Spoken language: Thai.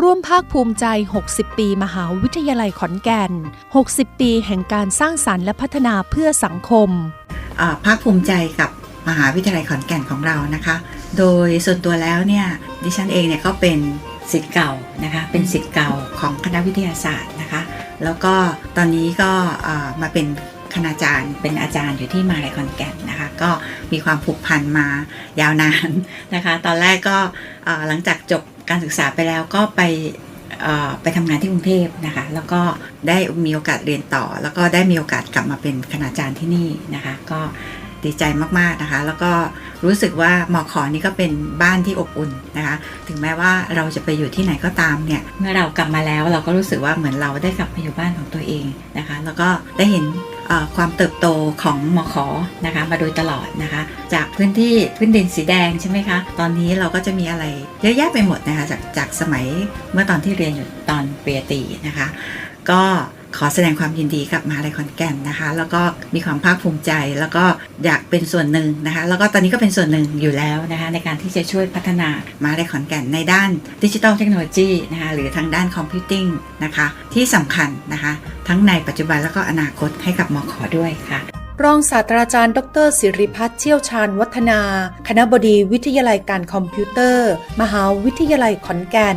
ร่วมภาคภูมิใจ 60 ปี มหาวิทยาลัยขอนแก่น 60 ปีแห่งการสร้างสรรค์และพัฒนาเพื่อสังคม ภาคภูมิใจกับมหาวิทยาลัยขอนแก่นของเรานะคะ โดยส่วนตัวแล้วเนี่ยดิฉันเองเนี่ยก็เป็นสิทธิ์เก่านะคะเป็นสิทธิ์เก่าของคณะวิทยาศาสตร์นะคะ แล้วก็ตอนนี้ก็มาเป็นคณาจารย์เป็นอาจารย์อยู่ที่มหาลัยขอนแก่นนะคะ ก็มีความผูกพันมายาวนานนะคะ ตอนแรกก็หลังจากจบ การศึกษาไปแล้วก็ไปไปทำงานที่กรุงเทพนะคะ แล้วก็ได้มีโอกาสเรียนต่อ แล้วก็ได้มีโอกาสกลับมาเป็นคณาจารย์ที่นี่นะคะ ก็ดีใจมากๆนะคะ แล้วก็รู้สึกว่าหมอขอนี่ก็เป็นบ้านที่อบอุ่นนะคะ ถึงแม้ว่าเราจะไปอยู่ที่ไหนก็ตามเนี่ย เมื่อเรากลับมาแล้วเราก็รู้สึกว่าเหมือนเราได้กลับมาอยู่บ้านของตัวเองนะคะ แล้วก็ได้เห็น ความเติบโตของหมอขอนะคะมาโดยตลอดนะคะ จากพื้นที่พื้นดินสีแดงใช่ไหมคะ ตอนนี้เราก็จะมีอะไรเยอะแยะไปหมดนะคะจากจากสมัยเมื่อตอนที่เรียนอยู่ตอนเปียตีนะคะ ก็ ขอแสดงความยินดีกับมหาลัยขอนแก่นนะคะ แล้วก็มีความภาคภูมิใจ แล้วก็อยากเป็นส่วนหนึ่งนะคะ แล้วก็ตอนนี้ก็เป็นส่วนหนึ่งอยู่แล้วนะคะ ในการที่จะช่วยพัฒนามหาลัยขอนแก่นในด้านดิจิทัลเทคโนโลยีนะคะหรือทางด้านคอมพิวติ้งนะคะ ที่สำคัญนะคะ ทั้งในปัจจุบันแล้วก็อนาคตให้กับมขอด้วยค่ะรองศาสตราจารย์ ดรศิริพัฒน์เชี่ยวชาญวัฒนา คณะบดีวิทยาลัยการคอมพิวเตอร์ มหาวิทยาลัยขอนแก่น